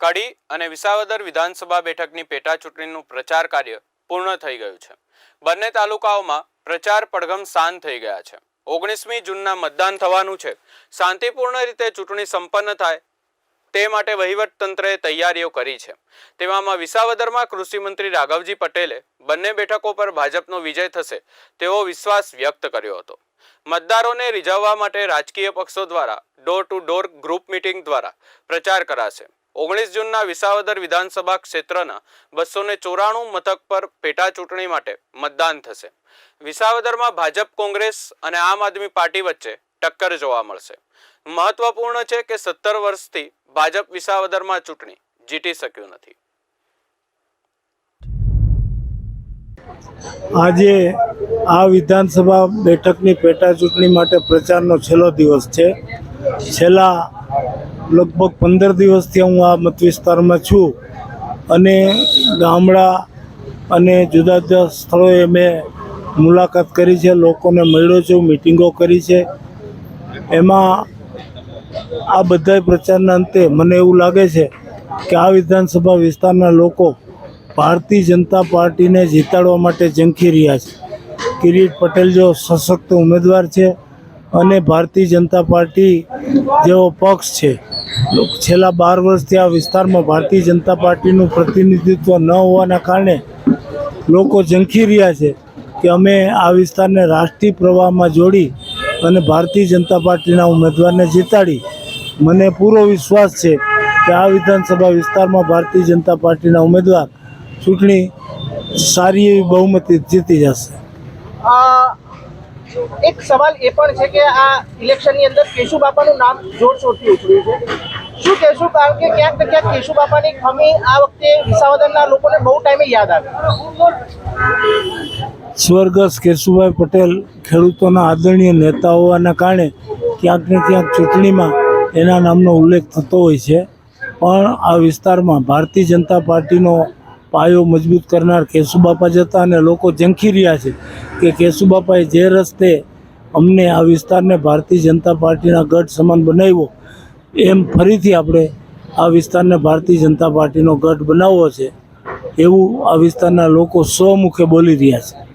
કડી અને વિસાવદર વિધાનસભા બેઠકની પેટા ચૂંટણીનું પ્રચાર કાર્ય પૂર્ણ થઈ ગયું છે. બંને તાલુકાઓમાં પ્રચાર પડઘમ શાંત થઈ ગયા છે. ઓગણીસમી જૂનના મતદાન થવાનું છે. શાંતિપૂર્ણ રીતે ચૂંટણી સંપન્ન થાય તે માટે વહીવટ તંત્રએ તૈયારીઓ કરી છે. તેવામાં વિસાવદરમાં કૃષિમંત્રી રાઘવજી પટેલે બંને બેઠકો પર ભાજપનો વિજય થશે તેવો વિશ્વાસ વ્યક્ત કર્યો હતો. મતદારોને રીઝવવા માટે રાજકીય પક્ષો દ્વારા door to door group meeting દ્વારા પ્રચાર કરાશે. ઓગણીસ જૂનના વિસાવદર વિધાનસભા ક્ષેત્રના બસો ને ચોરાણું મથક પર પેટા ચૂંટણી માટે મતદાન થશે. વિસાવદરમાં ભાજપ, કોંગ્રેસ અને આમ આદમી પાર્ટી વચ્ચે ટક્કર જોવા મળશે. મહત્વપૂર્ણ છે કે સત્તર વર્ષથી ભાજપ વિસાવદરમાં ચૂંટણી જીતી શક્યું નથી. આજે આ વિધાનસભા બેઠકની પેટા ચૂંટણી માટે પ્રચારનો છેલ્લો દિવસ છે. છેલ્લા લગભગ પંદર દિવસથી હું આ મત વિસ્તારમાં છું અને ગામડા અને જુદા જુદા સ્થળોએ મેં મુલાકાત કરી છે, લોકોને મળ્યો છું મિટિંગો કરી છે. એમાં આ બધા પ્રચારના અંતે મને એવું લાગે છે કે આ વિધાનસભા વિસ્તારના લોકો ભારતીય જનતા પાર્ટીને જીતાડવા માટે ઝંખી રહ્યા છે. કિરીટ પટેલ જો સશક્ત ઉમેદવાર છે અને ભારતીય જનતા પાર્ટી જેવો પક્ષ છે. છેલ્લા બાર વર્ષથી આ વિસ્તારમાં ભારતીય જનતા પાર્ટીનું પ્રતિનિધિત્વ ન હોવાના કારણે લોકો ઝંખી રહ્યા છે કે અમે આ વિસ્તારને રાષ્ટ્રીય પ્રવાહમાં જોડી અને ભારતીય જનતા પાર્ટીના ઉમેદવારને જીતાડી. મને પૂરો વિશ્વાસ છે કે આ વિધાનસભા વિસ્તારમાં ભારતીય જનતા પાર્ટીના ઉમેદવાર ચૂંટણી સારી એવી બહુમતી જીતી જશે. એક સવાલ એ પણ છે કે આ ઇલેક્શનની અંદર કેશુ બાપાનું નામ જોરશોરથી ઉછળ્યું છે. શું કહેશું કારણ કે ક્યાંક ને ક્યાંક કેશુ બાપાની ખમી આ વખતે વિસાવદરના લોકોને બહુ ટાઈમે યાદ આવે. સ્વર્ગસ્થ કેશુભાઈ પટેલ ખેડૂતોના આદરણીય નેતા હોવાના કારણે ક્યાંક ને ક્યાંક ચૂંટણીમાં એના નામનો ઉલ્લેખ થતો હોય છે. પણ આ વિસ્તારમાં ભારતીય જનતા પાર્ટીનો પાયો મજબૂત કરનાર કેશુબાપા જતા અને લોકો ઝંખી રહ્યા છે કે કેશુબાપાએ જે રસ્તે અમને આ વિસ્તારને ભારતીય જનતા પાર્ટીના ગઢ સમાન બનાવ્યો, એમ ફરીથી આપણે આ વિસ્તારને ભારતીય જનતા પાર્ટીનો ગઢ બનાવવો છે, એવું આ વિસ્તારના લોકો સ્વમુખે બોલી રહ્યા છે.